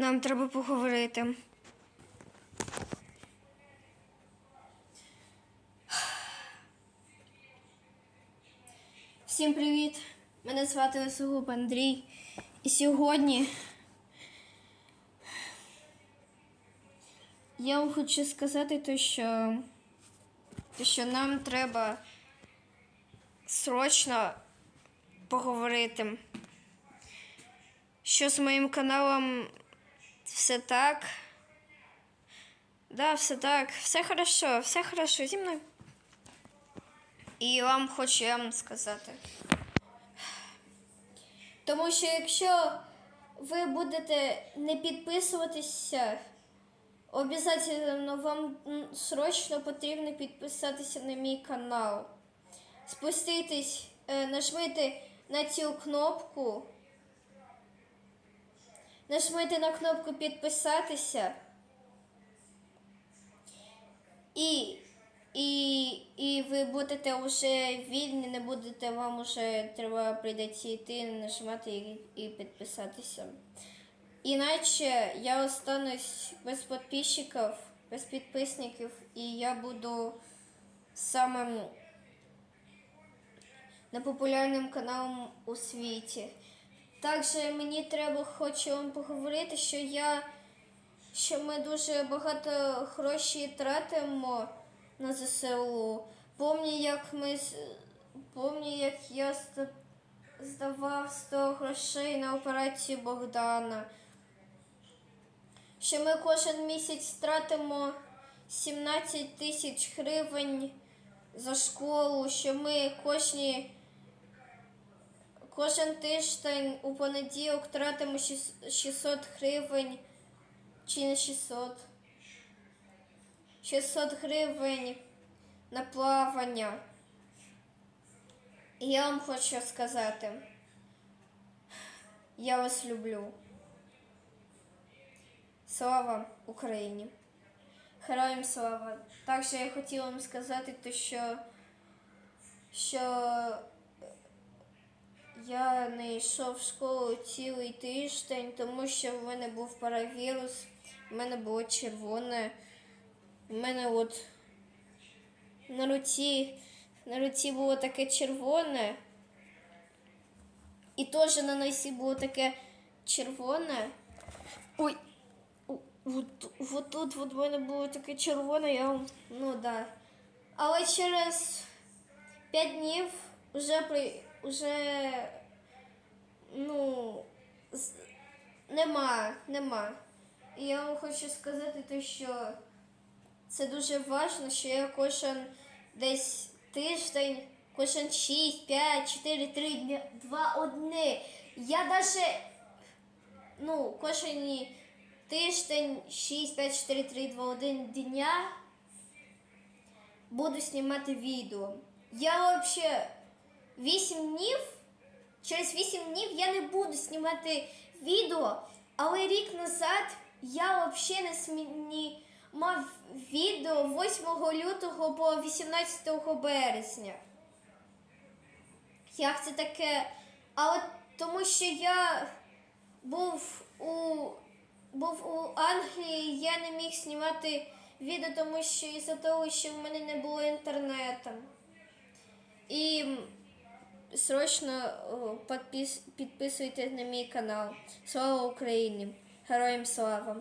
Нам треба поговорити. Всім привіт! Мене звати Лисогуб Андрій. І сьогодні я вам хочу сказати те, що, те, що нам треба срочно поговорити. Що з моїм каналом все так? Да, все так. Все хорошо, все хорошо зі мною. І вам хочу я вам сказати. Тому що якщо ви будете не підписуватися, обов'язково вам срочно потрібно підписатися на мій канал. Спуститись, е, нажмите на цю кнопку. Нажмите на кнопку підписатися. І, і, і ви будете вже вільні, не будете вам вже треба прийдеться йти, нажимати і, і підписатися. Іначе я останусь без підписчиків, без підписників, і я буду самим непопулярним каналом у світі. Також мені треба хочу вам поговорити, що я що ми дуже багато грошей тратимо на ЗСУ. Помню, як ми помню, як я здавав 100 грошей на операцію Богдана. Що ми кожен місяць тратимо 17 тисяч гривень за школу, що ми кожні Кожен тиждень у понеділок тратимо 600 гривень чи не 600. 600 гривень на плавання. І я вам хочу сказати, я вас люблю. Слава Україні! Героям слава! Також я хотіла вам сказати, те, що, що я не йшов в школу цілий тиждень, тому що в мене був паравірус, в мене було червоне, в мене от на руці, на руці було таке червоне, і теж на носі було таке червоне. Ой, от, тут в мене було таке червоне, я ну да. Але через п'ять днів вже при вже ну з- нема, нема. І я вам хочу сказати те, що це дуже важливо, що я кожен десь тиждень, кожен 6, 5, 4, 3 дня, 2, 1. Я даже ну, кожен тиждень 6, 5, 4, 3, 2, 1 дня буду знімати відео. Я взагалі 8 днів, через 8 днів я не буду знімати відео, але рік назад я взагалі не знімав відео 8 лютого по 18 березня. Як це таке? Але тому що я був у, був у Англії, я не міг знімати відео, тому що із-за того, що в мене не було інтернету. І срочно підписуйтесь на мій канал. Слава Україні! Героям слава!